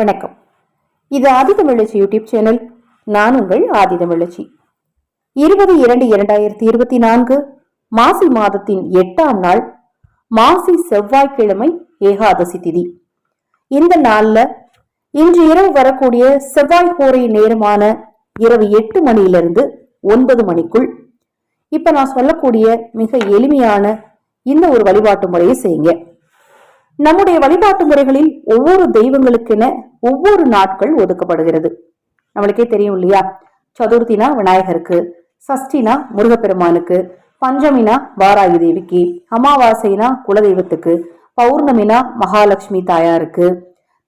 வணக்கம். இது ஆதிதமிழச்சி YouTube channel. நான் உங்கள் ஆதிதமிழச்சி இருபது இரண்டு இரண்டாயிரத்தி இருபத்தி நான்கு மாசி மாதத்தின் எட்டாம் நாள் மாசி செவ்வாய்க்கிழமை ஏகாதசி திதி. இந்த நாள்ல இன்று இரவு வரக்கூடிய செவ்வாய் கோரை நேரமான இரவு எட்டு மணியிலிருந்து ஒன்பது மணிக்குள். இப்ப நான் சொல்லக்கூடிய மிக எளிமையான இந்த ஒரு வழிபாட்டு முறையை செய்யுங்க. நம்முடைய வழிபாட்டு முறைகளில் ஒவ்வொரு தெய்வங்களுக்கென ஒவ்வொரு நாட்கள் ஒதுக்கப்படுகிறது. நம்மளுக்கே தெரியும் இல்லையா? சதுர்த்தினா விநாயகருக்கு சஷ்டினா முருகப்பெருமானுக்கு பஞ்சமினா வாராகி தேவிக்கு அமாவாசைனா குலதெய்வத்துக்கு பௌர்ணமினா மகாலட்சுமி தாயாருக்கு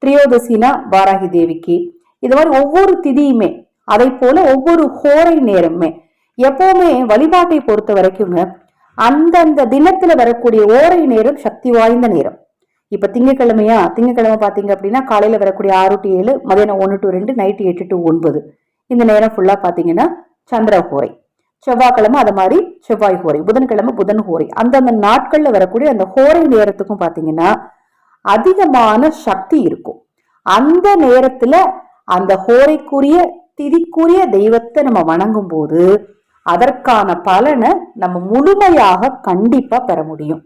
திரியோதசினா வாராகி தேவிக்கு இது மாதிரி ஒவ்வொரு திதியுமே அதை போல ஒவ்வொரு ஹோரை நேரமுமே எப்பவுமே வழிபாட்டை பொறுத்த வரைக்குங்க அந்தந்த தினத்துல வரக்கூடிய ஓரை நேரம் சக்தி வாய்ந்த நேரம். இப்ப திங்கக்கிழமையா திங்கக்கிழமை பாத்தீங்க அப்படின்னா காலையில வரக்கூடிய ஆறு டு ஏழு மதியானம் ஒன்று டு ரெண்டு நைட்டு எட்டு டு ஒன்பது. இந்த நேரம் ஃபுல்லா பாத்தீங்கன்னா சந்திர ஹோரை. செவ்வாய்க்கிழமை அது மாதிரி செவ்வாய் ஹோரை புதன்கிழமை புதன் ஹோரை. அந்தந்த நாட்கள்ல வரக்கூடிய அந்த ஹோரை நேரத்துக்கும் பாத்தீங்கன்னா அதிகமான சக்தி இருக்கும். அந்த நேரத்துல அந்த ஹோரைக்குரிய திதிக்குரிய தெய்வத்தை நம்ம வணங்கும் போது அதற்கான பலனை நம்ம முழுமையாக கண்டிப்பா பெற முடியும்.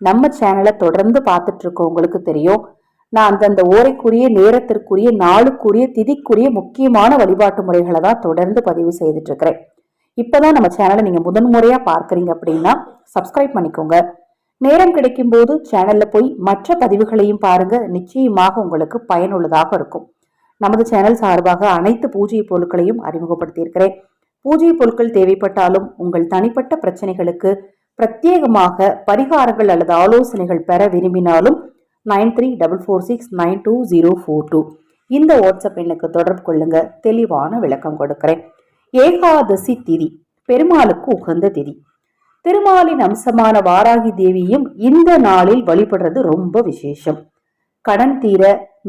நம்ம சேனலை தொடர்ந்து பார்த்துட்டு இருக்கவங்களுக்கு தெரியும். நான் அந்தந்த ஓரைக்குரிய நேரத்திற்குரிய நாளுக்குரிய திதிக்குரிய முக்கியமான வழிபாட்டு முறைகளை தான் தொடர்ந்து பதிவு செய்துட்டு இருக்கிறேன் இப்போதான் நம்ம சேனலை நீங்கள் முதன்முறையாக பார்க்குறீங்க அப்படின்னா சப்ஸ்கிரைப் பண்ணிக்கோங்க. நேரம் கிடைக்கும் போது சேனல்ல போய் மற்ற பதிவுகளையும் பாருங்க. நிச்சயமாக உங்களுக்கு பயனுள்ளதாக இருக்கும். நமது சேனல் சார்பாக அனைத்து பூஜை பொருட்களையும் அறிமுகப்படுத்தியிருக்கிறேன். பூஜை பொருட்கள் தேவைப்பட்டாலும் உங்கள் தனிப்பட்ட பிரச்சனைகளுக்கு பிரத்யேகமாக பரிகாரங்கள் அல்லது ஆலோசனைகள் பெற விரும்பினாலும் nine three double four six nine two zero four two. இந்த வாட்ஸ்அப் எண்ணுக்கு தொடர்பு கொள்ளுங்க. தெளிவான விளக்கம் கொடுக்கிறேன். ஏகாதசி திதி பெருமாளுக்கு உகந்த திதி. திருமாலின் அம்சமான வாராகி தேவியும் இந்த நாளில் வழிபடுறது ரொம்ப விசேஷம். கடன் தீர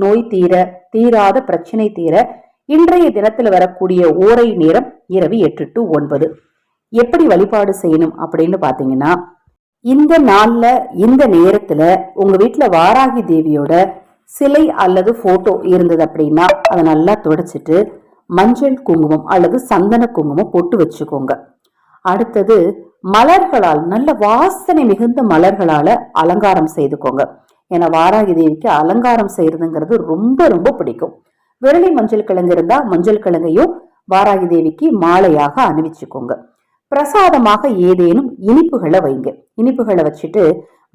நோய் தீர தீராத பிரச்சனை தீர இன்றைய தினத்தில் வரக்கூடிய ஓரை நேரம் இரவு எட்டு டு ஒன்பது. எப்படி வழிபாடு செய்யணும் அப்படின்னு பார்த்தீங்கன்னா இந்த நாளில் இந்த நேரத்தில் உங்கள் வீட்டில் வாராகி தேவியோட சிலை அல்லது ஃபோட்டோ இருந்தது அப்படின்னா அதை நல்லா துடைச்சிட்டு மஞ்சள் குங்குமம் அல்லது சந்தன குங்குமம் போட்டு வச்சுக்கோங்க. அடுத்தது மலர்களால் நல்ல வாசனை மிகுந்த மலர்களால் அலங்காரம் செய்துக்கோங்க. ஏன்னா வாராகி தேவிக்கு அலங்காரம் செய்யறதுங்கிறது ரொம்ப ரொம்ப பிடிக்கும். விரலி மஞ்சள் கிழங்கு இருந்தால் மஞ்சள் கிழங்கையும் வாராகி தேவிக்கு மாலையாக அணிவிச்சுக்கோங்க. பிரசாதமாக ஏதேனும் இனிப்புகளை வைங்க. இனிப்புகளை வச்சுட்டு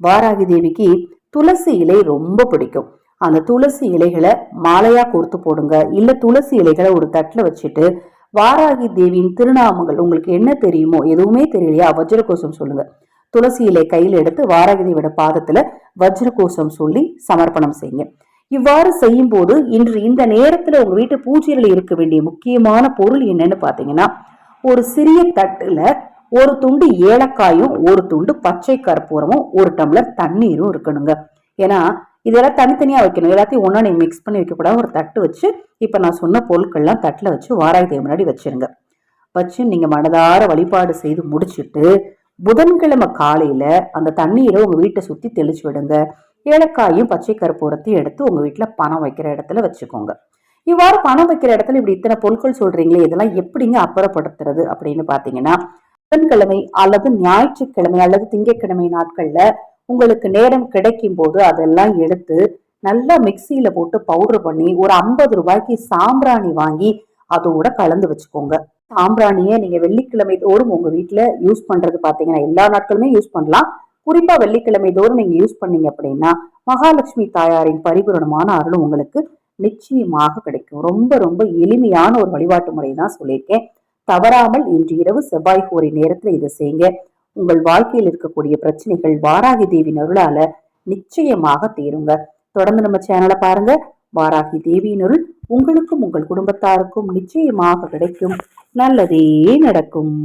வாராகி தேவிக்கு துளசி இலை ரொம்ப பிடிக்கும். அந்த துளசி இலைகளை மாலையா கோர்த்து போடுங்க. இல்ல துளசி இலைகளை ஒரு தட்டுல வச்சுட்டு வாராகி தேவியின் திருநாமங்கள் உங்களுக்கு என்ன தெரியுமோ எதுவுமே தெரியலையா வஜ்ரகோஷம் சொல்லுங்க. துளசி இலை கையில் எடுத்து வாராகி தேவியோட பாதத்துல வஜ்ரகோஷம் சொல்லி சமர்ப்பணம் செய்யுங்க. இவ்வாறு செய்யும் போது இன்று இந்த நேரத்துல உங்க வீட்டு பூஜையில இருக்க வேண்டிய முக்கியமான பொருள் என்னன்னு பாத்தீங்கன்னா ஒரு சிறிய தட்டுல ஒரு துண்டு ஏலக்காயும் ஒரு துண்டு பச்சை கற்பூரமும் ஒரு டம்ளர் தண்ணீரும் இருக்கணுங்க. ஏன்னா இதெல்லாம் தனித்தனியா வைக்கணும். எல்லாத்தையும் ஒன்றா நீங்க மிக்ஸ் பண்ணி வைக்கக்கூடாது. ஒரு தட்டு வச்சு இப்ப நான் சொன்ன பொருட்கள்லாம் தட்டுல வச்சு வாராய் முன்னாடி வச்சிருங்க. வச்சு நீங்க மனதார வழிபாடு செய்து முடிச்சுட்டு புதன்கிழமை காலையில அந்த தண்ணீரை உங்க வீட்டை சுத்தி தெளிச்சு விடுங்க. ஏலக்காயும் பச்சை கற்பூரத்தையும் எடுத்து உங்க வீட்டில் பணம் வைக்கிற இடத்துல வச்சுக்கோங்க. இவ்வாறு பணம் வைக்கிற இடத்துல இப்படி இத்தனை பொருட்கள் சொல்றீங்களே இதெல்லாம் எப்படிங்க அப்புறப்படுத்துறது அப்படின்னு பாத்தீங்கன்னா புதன்கிழமை அல்லது ஞாயிற்றுக்கிழமை அல்லது திங்கட்கிழமை நாட்கள்ல உங்களுக்கு நேரம் கிடைக்கும் போது அதெல்லாம் எடுத்து நல்லா மிக்சியில போட்டு பவுடர் பண்ணி ஒரு ஐம்பது ரூபாய்க்கு சாம்பிராணி வாங்கி அதோட கலந்து வச்சுக்கோங்க. சாம்பிராணியை நீங்க வெள்ளிக்கிழமை தோறும் உங்க வீட்டுல யூஸ் பண்றது பாத்தீங்கன்னா எல்லா நாட்களுமே யூஸ் பண்ணலாம். குறிப்பா வெள்ளிக்கிழமை தோறும் நீங்க யூஸ் பண்ணீங்க அப்படின்னா மகாலட்சுமி தாயாரின் பரிபூரணமான அருளும் உங்களுக்கு நிச்சயமாக கிடைக்கும். ரொம்ப ரொம்ப எளிமையான ஒரு வழிபாட்டு முறை தான் சொல்லியிருக்கேன். தவறாமல் இன்று இரவு செவ்வாய் கோரி நேரத்துல இதை செய்யுங்க. உங்கள் வாழ்க்கையில் இருக்கக்கூடிய பிரச்சனைகள் வாராகி தேவியின் அருளால நிச்சயமாக தீருங்க. தொடர்ந்து நம்ம சேனலை பாருங்க. வாராகி தேவியின் அருள் உங்களுக்கும் உங்கள் குடும்பத்தாருக்கும் நிச்சயமாக கிடைக்கும். நல்லதே நடக்கும்.